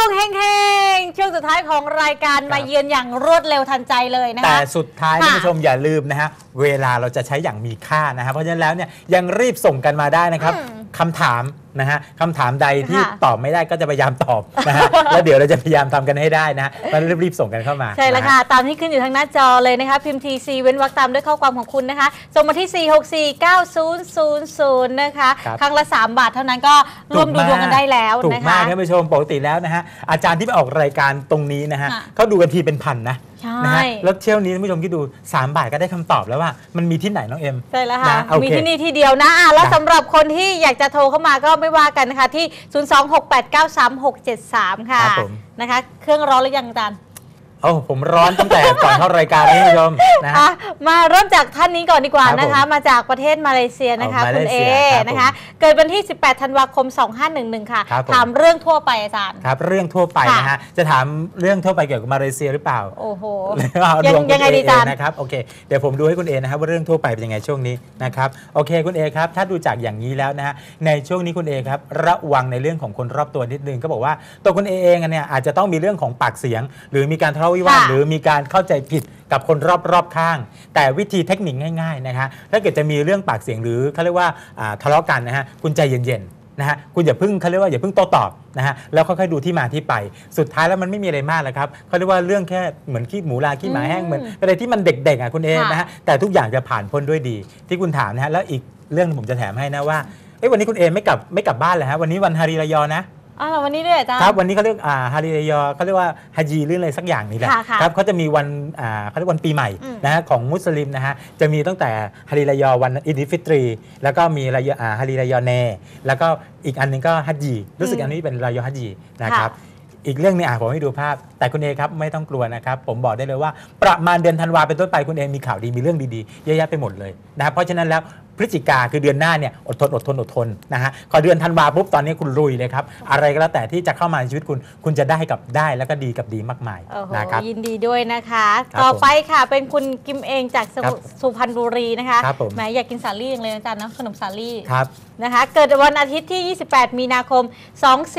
วงเฮงๆ ช่วงสุดท้ายของรายการมาเยือนอย่างรวดเร็วทันใจเลยนะแต่คะสุดท้ายค่ะ ท่านผู้ชมอย่าลืมนะฮะ เวลาเราจะใช้อย่างมีค่านะฮะ เพราะฉะนั้นแล้วเนี่ยยังรีบส่งกันมาได้นะครับอืมคำถามนะฮะคำถามใดที่ค่ะตอบไม่ได้ก็จะพยายามตอบนะฮะแล้วเดี๋ยวเราจะพยายามทำกันให้ได้นะฮะแล้วรีบๆส่งกันเข้ามา ใช่แล้วนฮค่ะ ตามที่ขึ้นอยู่ทางหน้าจอเลยนะคะ พิมพ์ TC เว้นวรรคตามด้วยข้อความของคุณนะคะ ส่งมาที่ 4649000 นะคะ ครับครั้งละ 3 บาทเท่านั้นก็ร่วมดูดวงกันได้แล้วถูกนะมาคะกท่านผู้ชมปกติแล้วนะฮะอาจารย์ที่ไปออกรายการตรงนี้นะฮะค่ะเขาดูกันทีเป็นพันนะใช่นะฮะแล้วเที่ยวนี้ท่านผู้ชมคิดดู 3 บาทก็ได้คำตอบแล้วว่ามันมีที่ไหนน้องเอ็มใช่แล้วค่ะนะโอเคมีที่นี่ที่เดียวนะอะแล้วนะสำหรับคนที่อยากจะโทรเข้ามาก็ไม่ว่ากันนะคะที่ 026893673 ค่ะครับผม นะคะ เครื่องร้อนหรือยังอาจารย์ โอ้ผมร้อนตั้งแต่ก่อนเข้ารายการแล้วท่านผู้ชมนะฮะ อะมาเริ่มจากท่านนี้ก่อนดีกว่าครับนะคะ ผมมาจากประเทศมาเลเซียนะคะ เอาคุณเอมาเลเซียครับนะคะ เกิดวันที่ 18 ธันวาคม 2511 ค่ะ ครับผม ถามเรื่องทั่วไปอาจารย์ ครับ เรื่องทั่วไปค่ะนะฮะ จะถามเรื่องทั่วไปเกี่ยวกับมาเลเซียหรือเปล่าโอ้โหแล้วเอายังดวงคุณยังไงเอดีเอจาน นะครับโอเคเดี๋ยวผมดูให้คุณเอนะครับว่าเรื่องทั่วไปเป็นยังไงช่วงนี้นะครับโอเคคุณเอครับถ้าดูจากอย่างนี้แล้วนะฮะในช่วงนี้คุณเอครับระวังในเรื่องของคนรอบตัวนิดนึงก็บอกว่าตัวคุณเอเองอะเนี่ยอาจจะต้องมีเรื่องของปากเสียง หรือมีการทะเลาะวิวาทค่ะหรือมีการเข้าใจผิดกับคนรอบๆข้าง แต่วิธีเทคนิคง่ายๆนะฮะถ้าเกิดจะมีเรื่องปากเสียงหรือเขาเรียกว่าอ่าทะเลาะกันนะฮะคุณใจเย็นๆนะฮะคุณอย่าเพิ่งเขาเรียกว่าอย่าเพิ่งโต้ตอบนะฮะแล้วค่อยๆดูที่มาที่ไป สุดท้ายแล้วมันไม่มีอะไรมากแล้วครับเขาเรียกว่าเรื่องแค่เหมือนขี้หมูลาขี้หมาแห้งเหมือนอะไรที่มันเด็กๆอะคุณเอค่ะนะฮะแต่ทุกอย่างจะผ่านพ้นด้วยดี ที่คุณถามนะฮะแล้วอีกเรื่องหนึงผมจะแถมให้นะว่าเอ้ยวันนี้คุณเอไม่กลับไม่กลับบ้านเลยฮะวันนี้วันฮาริรายอนะ อ้าววันนี้ด้วยอาจารย์ ครับวันนี้เขาเรียกอ่าฮาริรายอเขาเรียกว่าฮัจญีหรืออะไรสักอย่างนี่แหละค่ะค่ะครับเขาจะมีวันอ่าเขาเรียกวันปีใหม่อืมนะฮะของมุสลิมนะฮะจะมีตั้งแต่ฮาริรายอวันอิดิฟิตรี แล้วก็มีรายออ่าฮาริรายอเนแล้วก็อีกอันหนึงก็ฮัจญีรู้สึกอันนี้เป็นรายอฮัจญีนะครับอีกเรื่องหนึงอะผมให้ดูภาพ แต่คุณเอครับไม่ต้องกลัวนะครับผมบอกได้เลยว่าประมาณเดือนธันวาเป็นต้นไปคุณเอมีข่าวดีมีเรื่องดีๆเยอะแยะไปหมดเลยนะครับเพราะฉะนั้นแล้วพฤศจิกาคือเดือนหน้าเนี่ยอดทนอดทนอดทนนะฮะพอเดือนธันวาปุ๊บตอนนี้คุณลุยเลยครับ อะไรก็แล้วแต่ที่จะเข้ามาในชีวิตคุณ คุณจะได้กับได้แล้วก็ดีกับดีมากมายโอ้โหนะครับ ยินดีด้วยนะคะ ครับต่อไปค่ะเป็นคุณกิมเองจากสมุครับสุพรรณบุรีนะคะครับผม แหมอยากกินสาลี่อย่างเลยนะอาจารย์นะขนมสาลี่ ครับ นะคะ เกิดวันอาทิตย์ที่ 28 มีนาคม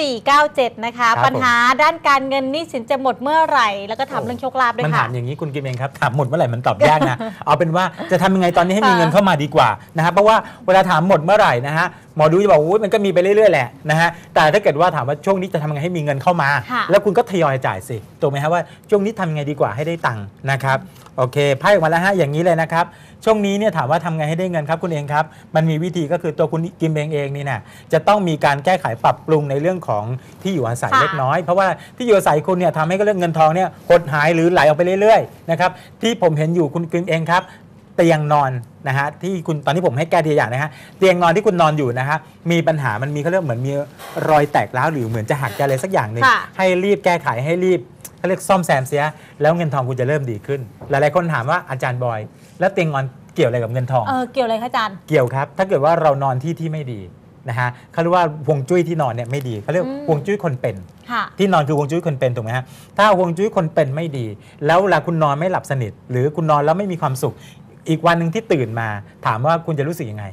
2497 นะคะ ครับ ปัญหาด้านการเงินหนี้สินจะหมดเมื่อไหร่ แล้วก็ถามโอ้เรื่องโชคลาภด้วยมันค่ะ ถามอย่างนี้คุณกิมเองครับถามหมดเมื่อไหร่มันตอบยากนะ เอาเป็นว่าจะทำยังไงตอนนี้ให้มีค่ะเงินเข้ามาดีกว่านะฮะเพราะว่าเวลาถามหมดเมื่อไหร่นะฮะหมอดูจะบอกว่ามันก็มีไปเรื่อยๆแหละนะฮะแต่ถ้าเกิดว่าถามว่าช่วงนี้จะทำยังไงให้มีเงินเข้ามา ค่ะแล้วคุณก็ทยอยจ่ายสิถูกไหมฮะว่าช่วงนี้ทำยังไงดีกว่าให้ได้ตังค์นะครับโอเคไพ่ออกมาแล้วฮะอย่างนี้เลยนะครับช่วงนี้เนี่ยถามว่าทำไงให้ได้เงินครับคุณเองครับ มันมีวิธีก็คือตัวคุณกิมเองเองนี่นะจะต้องมีการแก้ไขปรับปรุงในเรื่องของที่อยู่อาศัยค่ะ เล็กน้อย เพราะว่าที่อยู่อาศัยคุณเนี่ยทำให้ก็เรื่องเงินทองเนี่ยหดหายหรือไหลออกไปเรื่อยๆนะครับที่ผมเห็นอยู่คุณกิมเองครับ เตียงนอนนะฮะที่คุณตอนนี้ผมให้แก้ทีละอย่างนะฮะเตียงนอนที่คุณนอนอยู่นะฮะมีปัญหามันมีเขาเรียกเหมือนมีรอยแตกร้าวหรือเหมือนจะหักจะอะไรสักอย่างหนึ่งค่ะ ให้รีบแก้ไขให้รีบเขาเรียกซ่อมแซมเสีย แล้วเงินทองคุณจะเริ่มดีขึ้น หลายๆคนถามว่าอาจารย์บอย แล้วเตียงนอนเกี่ยวอะไรกับเงินทอง เออเกี่ยวอะไรคะอาจารย์ เกี่ยวครับ ถ้าเกิดว่าเรานอนที่ที่ไม่ดีนะฮะเขาเรียกว่าฮวงจุ้ยที่นอนเนี่ยไม่ดีเขาเรียกอืม ฮวงจุ้ยคนเป็น ค่ะ ที่นอนคือฮวงจุ้ยคนเป็นถูกไหมฮะถ้าฮวงจุ้ยคนเป็นไม่ดี แล้วเวลาคุณนอนไม่หลับสนิท หรือคุณนอนแล้วไม่มีความสุข อีกวันหนึ่งที่ตื่นมา ถามว่าคุณจะรู้สึกยังไง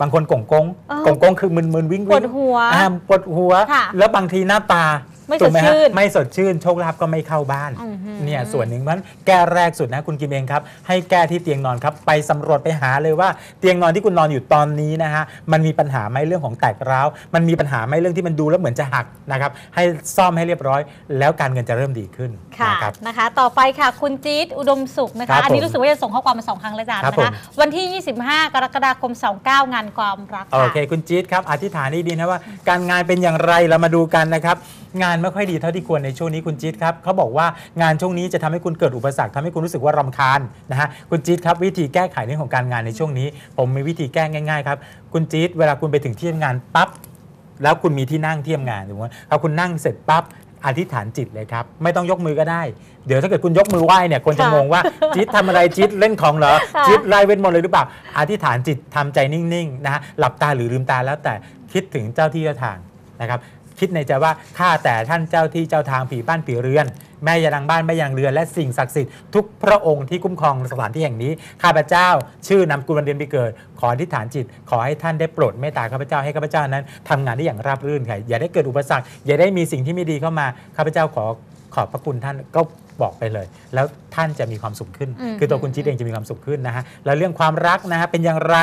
บางคนกงกงเออกงกงคือมึนๆวิ่งปววิ่ดงหัวอ่าปวดหัวค่ะแล้วบางทีหน้าตา ไม่ถูกหสดชื่นฮะไม่สดชื่นโชคลาภก็ไม่เข้าบ้าน อื้อหือ เนี่ยส่วนหนึ่งเพราะฉะนั้นแก้แรกสุดนะคุณกิมเองครับ ให้แก้ที่เตียงนอนครับ ไปสำรวจไปหาเลยว่าเตียงนอนที่คุณนอนอยู่ตอนนี้นะฮะมันมีปัญหาไหมเรื่องของแตกร้าว มันมีปัญหาไหมเรื่องที่มันดูแล้วเหมือนจะหักนะครับให้ซ่อมให้เรียบร้อย แล้วการเงินจะเริ่มดีขึ้นค่ะนะครับ นะคะ ต่อไปค่ะคุณจี๊ดอุดมสุขนะครัคะบอันนี้ผมรู้สึกว่าจะส่งข้อความมาสองครั้งแล้วอาจารย์ครับนะผคะมวันที่ 25 กรกฎาคม 29 งานความรักโอค่ะ เค คุณจี๊ดครับ อธิษฐานให้ดีนะว่า การงานเป็นอย่างไรเรามาดูกันนะครับ งานไม่ค่อยดีเท่าที่ควรในช่วงนี้คุณจี๊ดครับเขาบอกว่างานช่วงนี้จะทำให้คุณเกิดอุปสรรคทำให้คุณรู้สึกว่ารำคาญนะฮะคุณจี๊ดครับวิธีแก้ไขเรื่องของการงานในช่วงนี้ ผมมีวิธีแก้ง่ายๆครับคุณจี๊ดเวลาคุณไปถึงที่ทำงานปั๊บแล้วคุณมีที่นั่งที่ทำงานสมมติว่าพอคุณนั่งเสร็จปั๊บอธิษฐานจิตเลยครับ ไม่ต้องยกมือก็ได้ เดี๋ยวถ้าเกิดคุณยกมือไหว้เนี่ยคนจะค่ะงงว่าจี๊ดทำอะไรจี๊ดเล่นของเหรอค่ะจี๊ดไล่เวทมนต์เลยหรือเปล่า อธิษฐานจิตทำใจนิ่งๆนะฮะหลับตาหรือลืมตาแล้วแต่คิดถึงเจ้าที่เจ้าทางนะครับ คิดในใจว่าข้าแต่ท่านเจ้าที่เจ้าทางผีบ้านผีเรือน แม่ยาลังบ้านแม่ยาลังเรือนและสิ่งศักดิ์สิทธิ์ทุกพระองค์ที่คุ้มครองสถานที่แห่งนี้ ข้าพเจ้า ชื่อนำกุลวันเดือนปีเกิด ขออธิษฐานจิต ขอให้ท่านได้โปรดเมตตาข้าพเจ้าให้ข้าพเจ้านั้นทำงานได้อย่างราบรื่นค่ะอย่าได้เกิดอุปสรรคอย่าได้มีสิ่งที่ไม่ดีเข้ามาข้าพเจ้าขอ ขอบพระคุณท่านก็บอกไปเลย แล้วท่านจะมีความสุขขึ้นอืมคือตัวคุณจิตเองจะมีความสุขขึ้นนะฮะแล้วเรื่องความรักนะฮะเป็นอย่างไร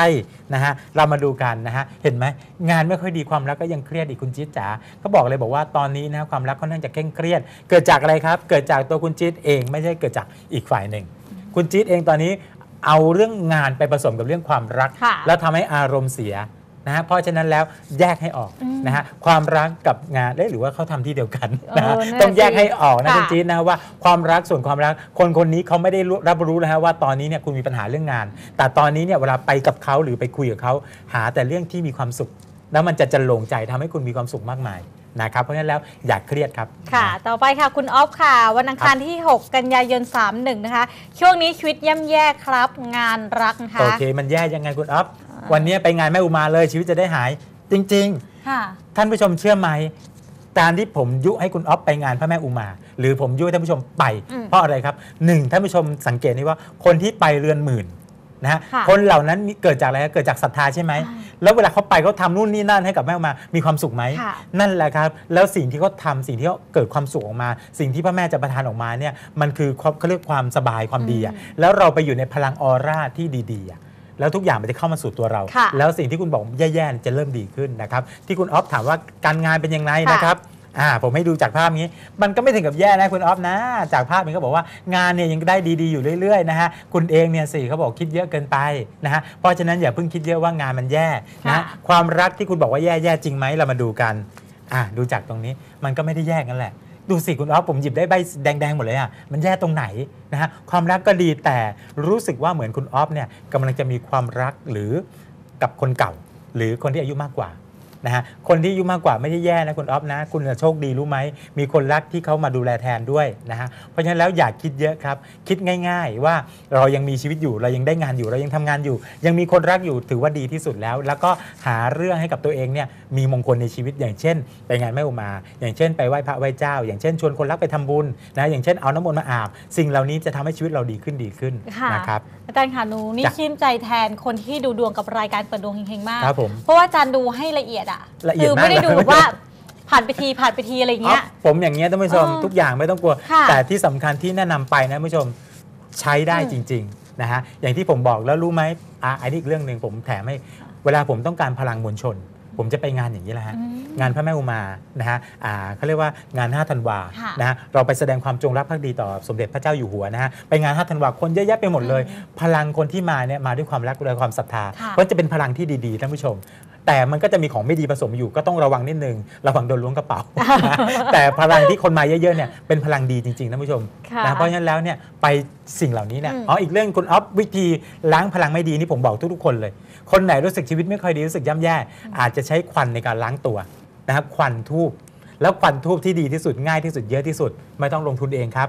นะฮะเรามาดูกันนะฮะเห็นไหมงานไม่ค่อยดีความรักก็ยังเครียดอีกคุณจิตจ๋าก็บอกเลยบอกว่าตอนนี้นะความรักค่อนข้างจะเคร่งเครียด เกิดจากอะไรครับ เกิดจากตัวคุณจิตเองไม่ใช่เกิดจากอีกฝ่ายหนึ่งคุณจิตเองตอนนี้เอาเรื่องงานไปผสมกับเรื่องความรักค่ะแล้วทำให้อารมณ์เสีย นะฮะเพราะฉะนั้นแล้วแยกให้ออกอืมนะฮะความรักกับงานเอ๊ะหรือว่าเขาทำที่เดียวกันนะฮะเออนั่นน่ะต้องแยกให้ออกนะค่ะคุณจิตนะว่าความรักส่วนความรักคนคนนี้เขาไม่ได้รู้รับรู้นะฮะว่าตอนนี้เนี่ยคุณมีปัญหาเรื่องงาน แต่ตอนนี้เนี่ยเวลาไปกับเขาหรือไปคุยกับเขาหาแต่เรื่องที่มีความสุข แล้วมันจะจะลงใจทำให้คุณมีความสุขมากมายนะครับเพราะฉะนั้นแล้วอย่าเครียดครับ ค่ะ ต่อไปค่ะคุณออฟค่ะ วันอังคารที่ 6 กันยายน 31 นะคะ ช่วงนี้ชีวิตย่ำแย่ครับงานรักนะคะโอเค มันแย่ยังไงคุณอ๊อฟ วันนี้ไปงานแม่อุมาเลยชีวิตจะได้หายจริงๆค่ะท่านผู้ชมเชื่อไหมการที่ผมยุให้คุณอ๊อฟไปงานพระแม่อุมา หรือผมยุให้ท่านผู้ชมไปอืมเพราะอะไรครับหนึ่งท่านผู้ชมสังเกตนี่ว่าคนที่ไปเรือนหมื่นนะฮะค่ะคนเหล่านั้นมีเกิดจากอะไรครับเกิดจากศรัทธาใช่ไหมใช่แล้วเวลาเขาไปเขาทำนู่นนี่นั่นให้กับแม่อุมา มีความสุขไหมค่ะนั่นแหละครับ แล้วสิ่งที่เขาทำสิ่งที่เขาเกิดความสุขออกมา สิ่งที่พระแม่จะประทานออกมาเนี่ยมันคือความเขาเรียกความสบายความดีอะอืมแล้วเราไปอยู่ในพลังออร่าที่ดีๆอะ แล้วทุกอย่างมันจะเข้ามาสู่ตัวเราค่ะแล้วสิ่งที่คุณบอกแย่ๆจะเริ่มดีขึ้นนะครับที่คุณออฟถามว่าการงานเป็นยังไงค่ะนะครับอ่าผมให้ดูจากภาพนี้ มันก็ไม่ถึงกับแย่นะคุณออฟนะ จากภาพนี้ก็บอกว่างานเนี่ยยังได้ดีๆ อยู่เรื่อยๆนะฮะคุณเองเนี่ยสิเขาบอกคิดเยอะเกินไปนะฮะเพราะฉะนั้นอย่าเพิ่งคิดเยอะว่างานมันแย่นะฮะค่ะความรักที่คุณบอกว่าแย่แย่จริงไหมเรามาดูกันอ่าดูจากตรงนี้มันก็ไม่ได้แย่กันแหละ ดูสิคุณออฟผมหยิบได้ใบแดงๆหมดเลยอะมันแย่ตรงไหนนะฮะความรักก็ดีแต่รู้สึกว่าเหมือนคุณออฟเนี่ยกำลังจะมีความรักหรือกับคนเก่า หรือคนที่อายุมากกว่า นะฮะคนที่อายุมากกว่าไม่ได้แย่นะคุณออฟนะ คุณโชคดีรู้ไหมมีคนรักที่เขามาดูแลแทนด้วยนะฮะเพราะฉะนั้นแล้วอย่าคิดเยอะครับ คิดง่าย ๆ ว่าเรายังมีชีวิตอยู่เรายังได้งานอยู่เรายังทำงานอยู่ ยังมีคนรักอยู่ถือว่าดีที่สุดแล้ว แล้วก็หาเรื่องให้กับตัวเองเนี่ยมีมงคลในชีวิตอย่างเช่น ไปงานแม่อุมา อย่างเช่น ไปไหว้พระไหว้เจ้า อย่างเช่น ชวนคนรักไปทำบุญนะอย่างเช่นเอาน้ำมนต์มาอาบ สิ่งเหล่านี้จะทำให้ชีวิตเราดีขึ้นดีขึ้นค่ะนะครับอาจารย์ค่ะหนูนี่จ้ะชื่นใจแทนคนที่ดูดวงกับรายการเปิดดวงเฮงๆมากครับผมเพราะว่าอาจารย์ดูให้ละเอียดอะละเอียดคืไม่ได้มากดูเลยแบบว่าผ่านไปทีผ่านไปทีอะไรอย่างเงี้ยอ๋อผมอย่างเงี้ยท่านผู้ชมเออทุกอย่างไม่ต้องกลัวค่ะแต่ที่สำคัญที่แนะนำไปนะท่านผู้ชมใช้ได้อืมจริงๆนะฮะอย่างที่ผมบอกแล้วรู้ไหมอะอันนี้อีกเรื่องหนึ่งผมแถมให้เวลาผมต้องการพลังมวลชน ผมจะไปงานอย่างนี้แหละฮะอืมงานพระแม่อุมานะฮะอ่าเขาเรียกว่างาน5ธันวาค่ะนะฮะเราไปแสดงความจงรักภักดีต่อสมเด็จพระเจ้าอยู่หัวนะฮะไปงาน5ธันวาคนเยอะแยะไปหมดเลย พลังคนที่มาเนี่ยมาด้วยความรักด้วยความศรัทธาค่ะเพราะจะเป็นพลังที่ดีๆท่านผู้ชม แต่มันก็จะมีของไม่ดีผสมอยู่ก็ต้องระวังนิดนึงระวังโดนล้วงกระเป๋านะแต่พลังที่คนมาเยอะๆเนี่ยเป็นพลังดีจริงๆท่านผู้ชมค่ะนะเพราะฉะนั้นแล้วเนี่ยไปสิ่งเหล่านี้เนี่ยอืมอ๋ออีกเรื่องคุณออฟวิธีล้างพลังไม่ดีนี่ผมบอกทุกๆคนเลย คนไหนรู้สึกชีวิตไม่ค่อยดีรู้สึกย่ำแย่ อาจจะใช้ควันในการล้างตัวนะครับควันทูบแล้วควันทูบที่ดีที่สุดง่ายที่สุดเยอะที่สุด ไม่ต้องลงทุนเองครับ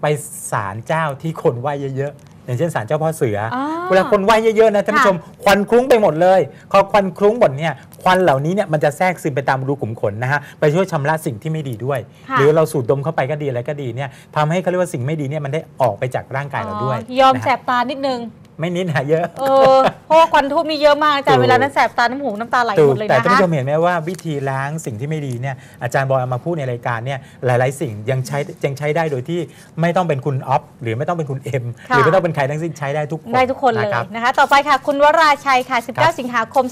ไปศาลเจ้าที่คนไหว้เยอะๆ อย่างเช่นศาลเจ้าพ่อเสือออ๋อเวลาคนไหว้เยอะๆนะท่านผู้ชมควันคลุ้งไปหมดเลยพอควันคลุ้งหมดเนี่ยควันเหล่านี้เนี่ยมันจะแทรกซึมไปตามรูขุมขนนะฮะไปช่วยชำระสิ่งที่ไม่ดีด้วยค่ะหรือเราสูดดมเข้าไปก็ดีอะไรก็ดีเนี่ยทำให้เขาเรียกว่าสิ่งไม่ดีเนี่ยมันได้ออกไปจากร่างกายเราด้วยอ๋อยอมนะฮะแสบตานิดนึง ไม่นิดนะเยอะเออเพราะว่าควันทูบนี่เยอะมากอาจารถูย์กเวลานั้นแสบตา น้ำหูน้ำตาไหลถูหมกดเลยแต่นะท่านคะผู้ชมเห็นไหมว่าวิธีล้างสิ่งที่ไม่ดีเนี่ยอาจารย์บอยเอามาพูดในรายการเนี่ยหลาย ๆ สิ่งยังใช้ยังใช้ได้โดยที่ไม่ต้องเป็นคุณออฟหรือไม่ต้องเป็นคุณเอ็มค่ะหรือไม่ต้องเป็นใครทั้งสิ้นใช้ได้ทุกคนได้ทุกคนเลยรับนะคะต่อไปค่ะ คุณวราชัยค่ะครับ19 สิงหาคม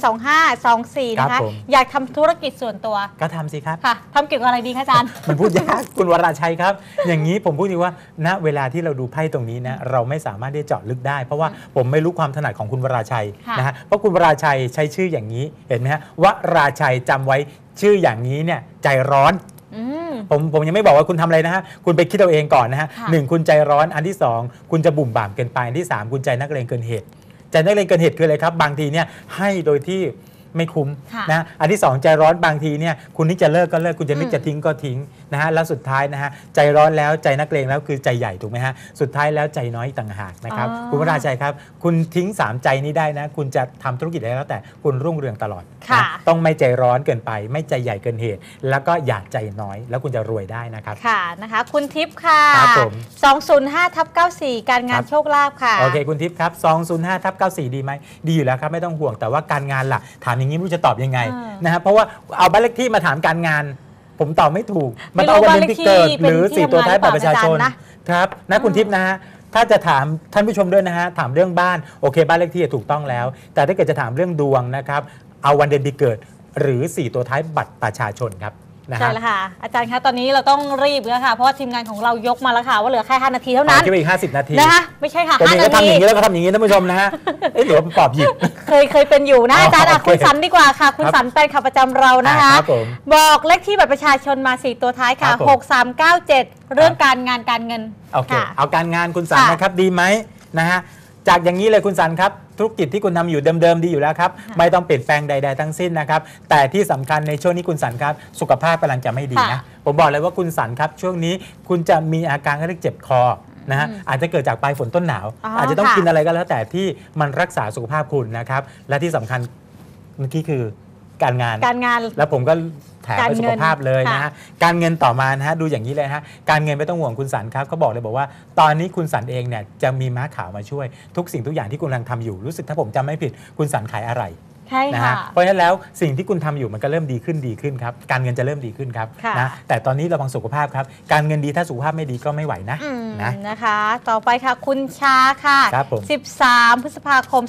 2524 นะครัคะบผมอยากทำธุรกิจส่วนตัว ก็ทำสิครับค่ะทำเกี่ยวกับอะไรดีคะอาจารย์มันพูดยากคุณวราชัยครับ อย่างนี้ผมพูดดีว่าณเวลาที่เราดูไพ่ตรงนี้นะเราไม่สามารถที่จะเจาะลึกได้ เพราะว่าผมไม่รู้ความถนัดของคุณวราชัยค่ะนะฮะเพราะคุณวราชัยใช้ชื่ออย่างนี้เห็นไหมฮะวราชัยจำไว้ชื่ออย่างนี้เนี่ยใจร้อนอืมผมผมยังไม่บอกว่าคุณทำอะไรนะฮะ คุณไปคิดเอาเองก่อนนะฮะค่ะหนึ่งคุณใจร้อนอันที่สองคุณจะบุ่มบ่ามเกินไป อันที่สามคุณใจนักเลงเกินเหตุ ใจนักเลงเกินเหตุคืออะไรครับ บางทีเนี่ยให้โดยที่ ไม่คุ้มค่ะนะอันที่สองใจร้อนบางทีเนี่ยคุณนึกจะเลิกก็เลิกคุณจะนึกอืมจะทิ้งก็ทิ้งนะฮะแล้วสุดท้ายนะฮะใจร้อนแล้วใจนักเลงแล้วคือใจใหญ่ถูกไหมฮะสุดท้ายแล้วใจน้อยอีกต่างหากนะครับอ๋อคุณวราชัยครับ คุณทิ้ง 3 ใจนี้ได้นะคุณจะทำธุรกิจอะไรแล้วแต่คุณรุ่งเรืองตลอดค่ะนะต้องไม่ใจร้อนเกินไป ไม่ใจใหญ่เกินเหตุ แล้วก็อย่าใจน้อย แล้วคุณจะรวยได้นะครับค่ะนะคะคุณทิพย์ค่ะครับผม205ทับ94การงานครับโชคลาภค่ะโอเคคุณทิพย์ครับ205ทับ94ดีไหมดีอยู่แล้วครับไม่ต้องห่วงแต่ว่าการงานล่ะถามอย่างนี้ไม่รู้จะตอบยังไงอ่านนะฮะเพราะว่าเอาบ้านเลขที่มาถามการงาน ผมตอบไม่ถูกไม่มันรู้ต้องวันเดือนที่เกิดบ้านเลขที่หรือเป็นที่สี่ตัวท้ายทำงานบัตรประชาชนหรือเปล่าอาจารย์นะครับนะคุณทิพย์นะฮะถ้าจะถามท่านผู้ชมด้วยนะฮะถามเรื่องบ้านโอเค บ้านเลขที่ถูกต้องแล้ว แต่ถ้าเกิดจะถามเรื่องดวงนะครับ เอาวันเดือนปีเกิด หรือ 4 ตัวท้ายบัตรประชาชนครับ นะใช่ฮะแล้วค่ะ อาจารย์คะตอนนี้เราต้องรีบแล้วค่ะ เพราะว่าทีมงานของเรายกมาแล้วค่ะว่าเหลือแค่5นาทีเท่านั้นคิดว่าอีก 50 นาทีนะคะไม่ใช่ค่ะผมเอง5ก็นาทำทีอย่างนี้แล้วก็ทำอย่างนี้ท่านผู้ชมนะฮะเอ๊ะหรือว่าปอบหยิบเคยเคยเป็นอยู่นะอ๋ออาจารย์อะโอเคคุณสันดีกว่าค่ะ คุณครับสันเป็นขับประจำเรานะคะอ่าครับผมบอกเลขที่บัตรประชาชนมา 4 ตัวท้ายค่ะครับผม6397 เรื่องการงานการเงินโอเคค่ะเอาการงานคุณสันค่ะนะครับดีไหมนะฮะจากอย่างนี้เลยคุณสันครับ ธุรกิจที่คุณทำอยู่เดิมๆดีอยู่แล้วครับค่ะไม่ต้องเปลี่ยนแปลงใด ๆ ทั้งสิ้นนะครับ แต่ที่สำคัญในช่วงนี้คุณสันครับ สุขภาพกำลังจะไม่ดีนะ ผมบอกเลยว่าคุณสันครับ ช่วงนี้คุณจะมีอาการเขาเรียกเจ็บคอนะฮะอืมอาจจะเกิดจากปลายฝนต้นหนาวอ๋อออาจจะต้องค่ะกินอะไรก็แล้วแต่ที่มันรักษาสุขภาพคุณนะครับ และที่สำคัญเมื่อกี้คือ การงาน การงานแล้วผมก็แถมการไปเงินสุขภาพเลยนะฮะค่ะการเงินต่อมานะฮะดูอย่างนี้เลยนะฮะการเงินไม่ต้องห่วงคุณสันครับเขาบอกเลยบอกว่า ตอนนี้คุณสันเองเนี่ยจะมีม้าขาวมาช่วย ทุกสิ่งทุกอย่างที่คุณกำลังทำอยู่รู้สึกถ้าผมจำไม่ผิด คุณสันขายอะไร ใช่นะค่ะ ฮะเพราะฉะนั้นแล้วสิ่งที่คุณทำอยู่มันก็เริ่มดีขึ้นดีขึ้นครับ การเงินจะเริ่มดีขึ้นครับค่ะ นะแต่ตอนนี้ระวังสุขภาพครับ การเงินดีถ้าสุขภาพไม่ดีก็ไม่ไหวนะอืมนะ นะคะ ต่อไปค่ะคุณชาค่ะ ครับผม 13 พฤษภาคม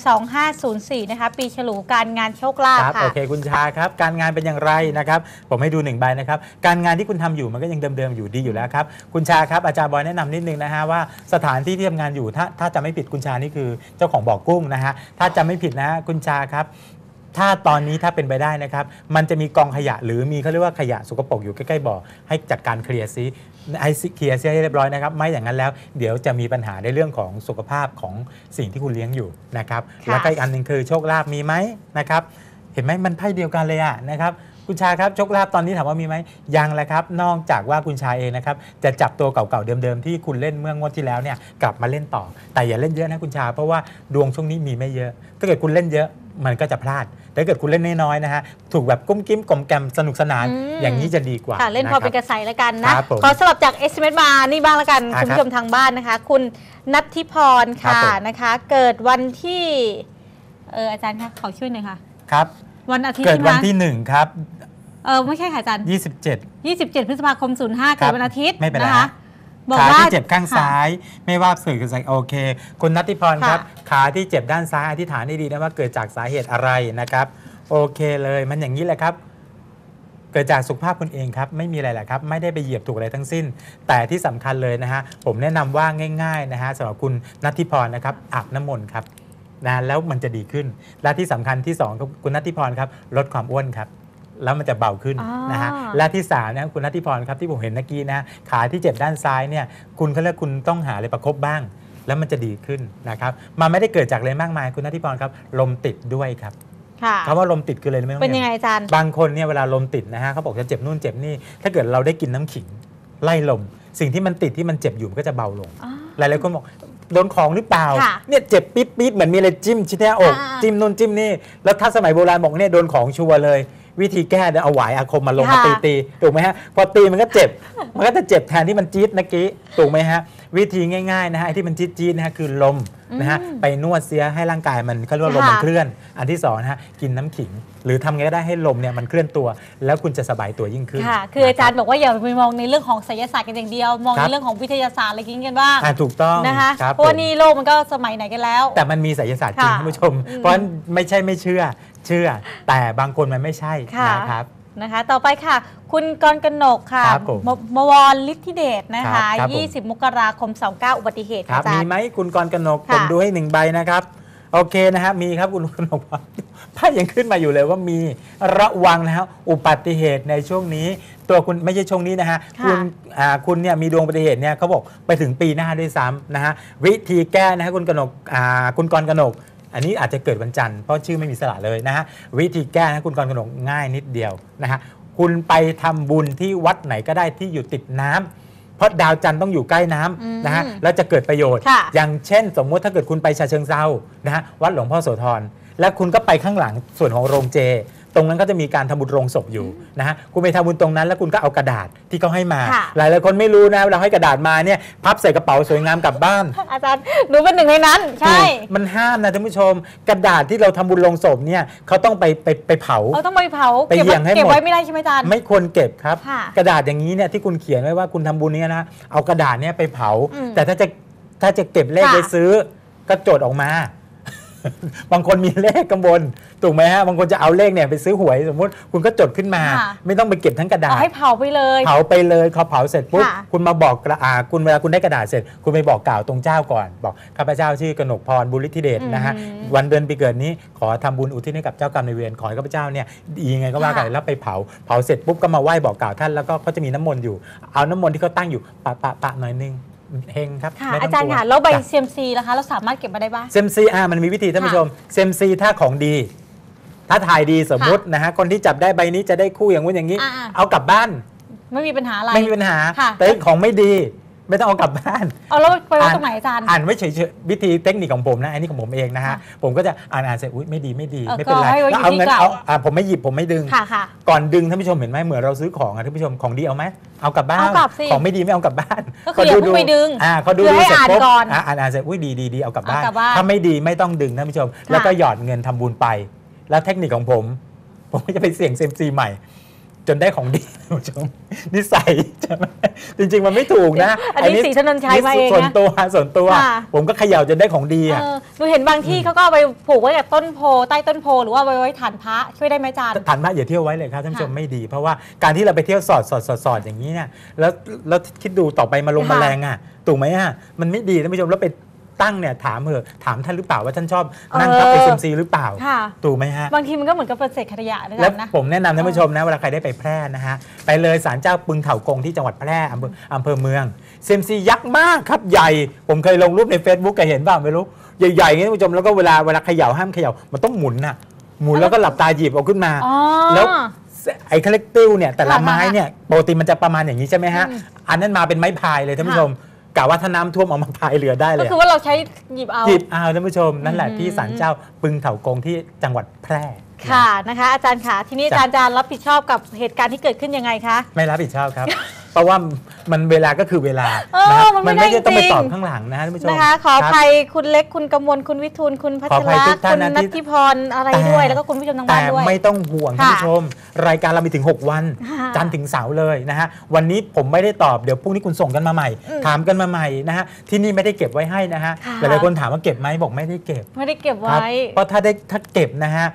2504 นะคะ ปีฉลูการงานโชคลาภครับค่ะ โอเคคุณชาครับ การงานเป็นอย่างไรนะครับ ผมให้ดูหนึ่งใบนะครับ การงานที่คุณทำอยู่มันก็ยังเดิมๆอยู่ดีอยู่แล้วครับ คุณชาครับอาจารย์บอยแนะนำนิดนึงนะฮะว่าสถานที่ที่ทำงานอยู่ถ้าถ้าจะไม่ผิดคุณชานี่คือเจ้าของบ่อกุ้งนะฮะถ้าจะไม่ผิดนะฮะคุณชาครับ ถ้าตอนนี้ถ้าเป็นไปได้นะครับ มันจะมีกองขยะหรือมีเขาเรียกว่าขยะสกปรกอยู่ใกล้ๆบ่อให้จัดการเคลียร์ซิให้เคลียร์ซิให้เรียบร้อยนะครับ ไม่อย่างนั้นแล้ว เดี๋ยวจะมีปัญหาในเรื่องของสุขภาพของสิ่งที่คุณเลี้ยงอยู่นะครับค่ะแล้วก็อีกอันหนึ่งคือโชคลาภมีไหมนะครับเห็นไหมมันไพ่เดียวกันเลยอะนะครับคุณชาครับโชคลาภตอนนี้ถามว่ามีไหมยังแหละครับ นอกจากว่าคุณชาเองนะครับจะจับตัวเก่าๆเดิมๆที่คุณเล่นเมื่องวดที่แล้วเนี่ยกลับมาเล่นต่อ แต่อย่าเล่นเยอะนะคุณชา เพราะว่าดวงช่วงนี้มีไม่เยอะ ถ้าเกิดคุณเล่นเยอะ มันก็จะพลาดแต่ถ้าเกิดคุณเล่นน้อยๆนะฮะถูกแบบกุ้มกิ้มกลมแกมสนุกสนานอืม อย่างนี้จะดีกว่าค่ะเล่นพอเป็นกคระรับใสแล้วกันนะ ครับผม ขอสลับจาก SMS มานี่บ้างแล้วกัน อ่าคุณผู้ชมทางบ้านนะคะ คุณนัทธิพรครับค่ะผม นะคะ เกิดวันที่เอออาจารย์คะขอช่วยหน่อยค่ะ ครับ วันอาทิตย์เกิดใช่ไหมวันคะที่หนึ่งครับ เออไม่ใช่ค่ะอาจารย์ 27 27 พฤษภาคม 05ครัเกิดบวันอาทิตย์ไม่เป็นไรนะคะฮะ บอกขาว่าที่เจ็บข้างค่ะ ซ้าย ไม่ว่าสื่อกันโอเค คุณนัทธิพรครับค่ะขาที่เจ็บด้านซ้ายอธิษฐานให้ดีนะว่าเกิดจากสาเหตุอะไรนะครับ โอเคเลยมันอย่างนี้แหละครับ เกิดจากสุขภาพคุณเองครับ ไม่มีอะไรแหละครับ ไม่ได้ไปเหยียบถูกอะไรทั้งสิ้น แต่ที่สำคัญเลยนะฮะผมแนะนำว่าง่าย ๆนะฮะสำหรับคุณนัทธิพรนะครับอาบน้ำมนต์ครับนะแล้วมันจะดีขึ้น และที่สำคัญที่สองครับคุณนัทธิพรครับลดความอ้วนครับ แล้วมันจะเบาขึ้นอ๋อนะฮะและที่สามนะคุณนัทธิพรครับที่ผมเห็นเมื่อกี้นะขาที่เจ็บด้านซ้ายเนี่ยคุณเขาเรียกคุณต้องหาอะไรประคบบ้าง แล้วมันจะดีขึ้นนะครับมันไม่ได้เกิดจากอะไรมากมายคุณนัทธิพรครับลมติดด้วยครับค่ะคำว่าลมติดคืออะไรรู้ไหมน้อเป็นเอ็มยังไงอาจารย์บางคนเนี่ยเวลาลมติดนะฮะเขาบอกจะเจ็บนู่นเจ็บนี่ถ้าเกิดเราได้กินน้ำขิงไล่ลม สิ่งที่มันติดที่มันเจ็บอยู่มันก็จะเบาลงอ๋อหลายๆคนบอกโดนของหรือเปล่าค่ะเนี่ยเจ็บปิ๊ดปิ๊ดเหมือนมีอะไรจิ้มชิ้นหน้าอกอ่าจิ้มนู่นจิ้มนี่แล้วถ้าสมัยโบราณบอกเนี่ยโดนของชัวร์เลย วิธีแก้เนี่ยเอาหวายอาคมมาลงมาตีตีถูกไหมฮะพอตีมันก็เจ็บ มันก็จะเจ็บแทนที่มันจี๊ดเมื่อกี้ถูกไหมฮะวิธีง่ายๆนะฮะไอ้ที่มันจี๊ดจี๊ดนะฮะคือลมนะฮะอืมไปนวดเสียให้ร่างกายมันเขาเรียกว่าลมค่ะมันเคลื่อน อันที่สองนะฮะกินน้ำขิง หรือทำไงก็ได้ให้ลมเนี่ยมันเคลื่อนตัว แล้วคุณจะสบายตัวยิ่งขึ้นค่ะ คืออาจารย์นะบอกว่าอย่าไปมองในเรื่องของไสยศาสตร์กันอย่างเดียว มองครัในบเรื่องของวิทยาศาสตร์อะไรกินกันบ้างอ่าถูกต้องนะคะครับเพราะว่าผมนี่โลกมันก็สมัยไหนกันแล้ว แต่มันมีไสยศาสตร์จริงค่ะท่านผู้ชมอืมเพราะฉะนั้นไม่ใช่ไม่เชื่อ เชื่อ แต่บางคนมันไม่ใช่ค่ะ นะครับ นะคะ ต่อไปค่ะ คุณกรกนกค่ะครับผมมมวรฤทธิเดชนะครัคะ บครับผม 20 มกราคม 29 อุบัติเหตุครับ อาจารมีย์ ไหมคุณกรกนกค่ะ ผมดูให้หนึ่งใบนะครับ โอเคนะฮะมีครับคุณกรกนกไพ่ยังขึ้นมาอยู่เลยว่ามีระวังนะครับอุบัติเหตุในช่วงนี้ ตัวคุณไม่ใช่ช่วงนี้นะฮะค่ะคุณอ่าคุณเนี่ยมีดวงอุบัติเหตุเนี่ยเขาบอกไปถึงปีหน้าด้วยซ้ำนะฮะวิธีแก้นะฮะคุณกนกอ่าคุณกรกนก อันนี้อาจจะเกิดวันจันทร์เพราะชื่อไม่มีสระเลยนะฮะวิธีแก้นะคุณกรณ์กนกง่ายนิดเดียวนะฮะคุณไปทำบุญที่วัดไหนก็ได้ที่อยู่ติดน้ำเพราะดาวจันทร์ต้องอยู่ใกล้น้อืมำนะฮะแล้วจะเกิดประโยชน์ค่ะอย่างเช่น สมมุติถ้าเกิดคุณไปชาเชิงเซานะฮะวัดหลวงพ่อโสธรแล้วคุณก็ไปข้างหลังส่วนของโรงเจ ตรงนั้นก็จะมีการทำบุญโรงศพอยู่นะฮะคุณไปทำบุญตรงนั้นแล้วคุณก็เอากระดาษที่เขาให้มาค่ะหลายหลายๆคนไม่รู้นะเราให้กระดาษมาเนี่ยพับใส่กระเป๋าสวยงามกลับบ้าน อาจารย์หนูเป็นหนึ่งในนั้น ใช่ มันห้ามนะท่านผู้ชม กระดาษที่เราทำบุญลงศพเนี่ยเขาต้องไปไปไปเผาเอาต้องไปเผาไปเก็บเหวี่ไว้ยงให้เก็บหมดไว้ไม่ได้ใช่ไหมอาจารย์ไม่ควรเก็บครับค่ะกระดาษอย่างนี้เนี่ยที่คุณเขียนไว้ว่าคุณทำบุญเนี่ยนะเอากระดาษเนี่ยไปเผาอืมแต่ถ้าจะถ้าจะเก็บเลขค่ะไปซื้อก็โจทย์ออกมา บางคนมีเลขข้างบนถูกไหมฮะบางคนจะเอาเลขเนี่ยไปซื้อหวยสมมติคุณก็จดขึ้นมา ค่ะ ไม่ต้องไปเก็บทั้งกระดาเอาษให้เผาไปเลย เผาไปเลยพอเผาเสร็จปุ๊บค่ะคุณมาบอกกระอาคุณเวลาคุณได้กระดาษเสร็จ คุณไปบอกกล่าวตรงเจ้าก่อน บอกข้าพเจ้าชื่อกนกพรบุญฤทธิเดชนะฮะอืมวันเดือนปีเกิดนี้ขอทำบุญอุทิศให้กับเจ้ากรรมนายเวรขอให้ข้าพเจ้าเนี่ยดียังไงก็ว่ากันค่ะ แล้วไปเผาเผาเสร็จปุ๊บก็มาไหว้บอกกล่าวท่านแล้วก็เขาจะมีน้ำมนต์อยู่ เอาน้ำมนต์ที่เขาตั้งอยู่ปะปะปะหน่อยนึง เฮงครับค่ะไม่ต้อางจารย์กลัวค่ะ แล้วใบจ้ะเซียมซีล่ะคะ เราสามารถเก็บมาได้บ้าง เซมซีอ่ามันมีวิธีท่านผู้ชมเซมซีถ้าของดี ถ้าถ่ายดีสมมุตินะฮะคนที่จับได้ใบนี้จะได้คู่อย่างงู้นอย่างนี้ อ่าๆ เอากลับบ้านไม่มีปัญหาอะไร ไม่มีปัญหา ค่ะ แต่ของไม่ดี ไม่ต้องเอากลับบ้านเอาแล้วไปไว้ตรงไหนอาจารย์ อ่านไว้เฉยๆวิธีเทคนิคของผมนะอันนี้ของผมเองนะฮะค่ะผมก็จะอ่านอ่านเสร็จอุ้ยไม่ดีไม่ดีเออไม่เป็นไรก็ให้ไว้แล้วเอาอยู่ที่เงินเก่าเอาอ่าผมไม่หยิบผมไม่ดึงค่ะค่ะก่อนดึงท่านผู้ชมเห็นไหมเหมือนเราซื้อของอะท่านผู้ชมของดีเอาไหมเอากลับบ้านเอากลับสิของไม่ดีไม่เอากลับบ้านก็คืออย่าเพิ่งไปดึงอ่าเขาดูคือให้เสร็จอ่านปุ๊บก่อนอ่าอ่านอ่านเสร็จอุ้ยดีดีดีเอากลับบ้านเอากลับบ้านถ้าไม่ดีไม่ต้องดึงท่านผู้ชม แล้วก็หยอดเงินทำบุญไป แล้วเทคนิคของผม ผมก็จะไปเสี่ยงเซยมซีใหม่ จนได้ของดีท่านผู้ชมนิสัยใช่ไหมจริง ๆ มันไม่ถูกนะอันนี้ศรีถนนชัยมาเองนะส่วนตัวส่วนตัวค่ะผมก็เขย่าจนได้ของดีอะเออหนูเห็นบางที่เขาก็เอาไปผูกไว้กับต้นโพใต้ต้นโพหรือว่าไว้ไว้ฐานพระช่วยได้ไหมอาจารย์ฐานพระอย่าเที่ยวไว้เลยครับท่านผู้ชมค่ะไม่ดี เพราะว่าการที่เราไปเที่ยวสอดสอดสอดสอดอย่างนี้เนี่ยแล้วแล้วคิดดูต่อไปมาลงค่ะแมลงอะถูกไหมอะมันไม่ดีท่านผู้ชมแล้วไป ตั้งเนี่ยถามเถอะถามท่านหรือเปล่าว่าท่านชอบนั่งทับเออไปเซมซีหรือเปล่าค่ะ ถูกไหมฮะ บางทีมันก็เหมือนกับเป็นเศษขยะนะอาแล้จาวรย์นะ ผมแนะนำท่านผู้ชมนะเวลาใครได้ไปแพร่นะฮะ ไปเลยศาลเจ้าปึงเถากงที่จังหวัดแพร่อำเภออำเภอเมืองเซมซียักษ์มากครับใหญ่ ผมเคยลงรูปใน Facebook เคยเห็นบ้างไม่รู้ ใหญ่ๆอย่างนี้ท่านผู้ชมแล้วก็เวลาเวลาเขย่าห้ามเขย่ามันต้องหมุนน่ะหมุนแล้วก็หลับตาหยิบเอาขึ้นมา อ๋อ แล้วไอ้คาเล็กติ้วเนี่ยแต่ละค่ะไม้เนี่ยปกติมันจะประมาณอย่างนี้ใช่ไหมฮะ อืมอันนั้นมาเป็นไม้พายเลยท่านผู้ชม กะว่าถ้าน้ำท่วมเอามาพายเรือได้เลก็ยคือว่าเราใช้หยิบเอาหยิบเอาท่านผู้ชมนั่นแหละอืมที่ศาลเจ้าปึงเถากงที่จังหวัดแพร่ ค่ะนะคะ อาจารย์ค่ะทีนี้อาจารย์จะรับผิดชอบกับเหตุการณ์ที่เกิดขึ้นยังไงคะ ไม่รับผิดชอบครับ เพราะว่ามันเวลาก็คือเวลาเออนะมันไม่มันไม่ได้ได้ต้องไปจริงตอบข้างหลังนะท่านผู้ชมนะคะขออรับ ภัยคุณเล็กคุณกมลคุณวิทูลคุณพัชขออภัระยทุกท่าคุนณนะนัที่ทธิพรอะไรด้วยแล้วก็คุณผู้ชมทางบ้าแต่นด้วยไม่ต้องห่วงค่ะท่านผู้ชม รายการเรามีถึง 6 วัน ค่ะจันทร์ถึงเสาร์เลยนะฮะวันนี้ผมไม่ได้ตอบเดี๋ยวพรุ่งนี้คุณส่งกันมาใหม่ อืมถามกันมาใหม่นะฮะที่นี่ไม่ได้เก็บไว้ให้นะฮะค่ะ หลายๆคนถามว่าเก็บไหมบอกไม่ได้เก็บไม่ได้เก็บครับไว้ เพราะถ้าได้ถ้าเก็บนะฮะ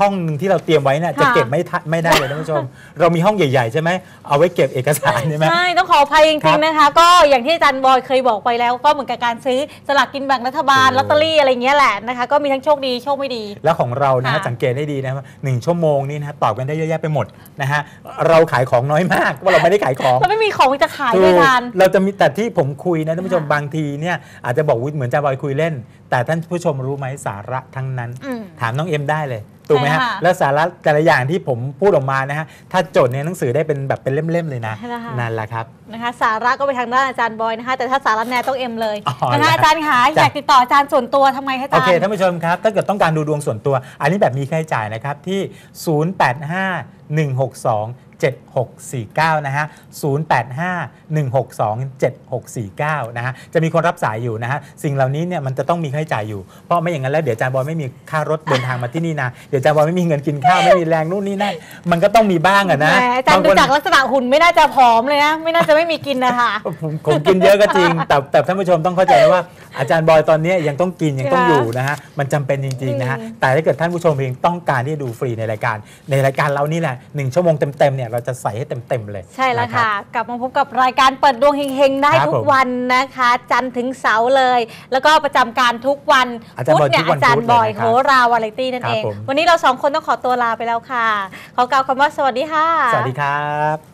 ห้องหนึ่งที่เราเตรียมไว้เนี่ยจะค่ะเก็บไม่ทันไม่ได้เลยท่านผู้ชม เรามีห้องใหญ่ ๆ ใช่ไหมเอาไว้เก็บเอกสารใช่ไหมใช่ต้องขออภัยจครัริบงๆนะคะ ก็อย่างที่อาจารย์บอยเคยบอกไปแล้วก็เหมือนกับการซื้อสลากกินแบ่งรัฐบาลถูกลอตเตอรี่อะไรเงี้ยแหละนะคะก็มีทั้งโชคดีโชคไม่ดี แล้วของเรานะฮะค่ะสังเกตได้ดีนะว่าหนึ่งชั่วโมงนี่นะฮะตอบกันได้เยอะแยะไปหมดนะฮะเราขายของน้อยมากว่าเราไม่ได้ขายของเราไม่มีของจะขายถูด้วยกอาจารย์เราจะมีแต่ที่ผมคุยนะท่านผู้ชมค่ะบางทีเนี่ยอาจจะบอกว่าเหมือนจะบอยคุยเล่น แต่ท่านผู้ชมรู้ไหมสาระทั้งนั้นอืมถามน้องเอ็มได้เลย ถูกไหมฮะใช่ค่ะแล้วสาระแต่ละอย่างที่ผมพูดออกมานะฮะถ้าจดในหนังสือได้เป็นแบบเป็นเล่มๆเลยนะใช่แล้วค่ะ นั่นแหละครับ นะคะสาระก็ไปทางด้านอาจารย์บอยนะคะ แต่ถ้าสาระแนต้องเอ็มเลยอ๋อนะคะแล้วอาจารย์คะอจ้ะยากติดต่ออาจารย์ส่วนตัวทำไงคะอาโอจารเคย์ท่านผู้ชมครับ ถ้าเกิดต้องการดูดวงส่วนตัว อันนี้แบบมีค่าใช้จ่ายนะครับที่ 085 162 7649 นะฮะ 085 162 7649 นะฮะ จะมีคนรับสายอยู่นะฮะ สิ่งเหล่านี้เนี่ยมันจะต้องมีค่าใช้จ่ายอยู่ เพราะไม่อย่างนั้นแล้วเดี๋ยวอาจารย์บอยไม่มีค่ารถเดินทางมาที่นี่นะ เดี๋ยวอาจารย์บอยไม่มีเงินกินข้าว ไม่มีแรงนู่นนี่นั่น มันก็ต้องมีบ้างอะนะแหมอาจารย์บดูงคนจากลักษณะหุ่นไม่น่าจะผอมเลยนะ ไม่น่าจะไม่มีกินนะคะผมผมกินเยอะก็จริง แต่แต่ท่านผู้ชมต้องเข้าใจว่า อาจารย์บอยตอนนี้ยังต้องกินยังต้องค่ะอยู่นะฮะมันจำเป็นจริงๆนะฮะอืมแต่ถ้าเกิดท่านผู้ชมเองต้องการที่จะดูฟรีในรายการ ในรายการเรานี่แหละหนึ่งชั่วโมงเต็มๆเนี่ยเราจะใส่ให้เต็มๆเลย ใช่แล้วนรับค่ะ กลับมาพบกับรายการเปิดดวงเฮงๆได้ครับทุผกมวันนะคะ จันทร์ถึงเสาร์เลย แล้วก็ประจำการทุกวันอาจารย์บอยเนี่ยทุกวันอาจารย์พุธบอยเลยนะคโหรับราวาไรตี้นั่นครับเองผมวันนี้เราสองคนต้องขอตัวลาไปแล้วค่ะขอกล่าวคำว่าสวัสดีค่ะ สวัสดีครับ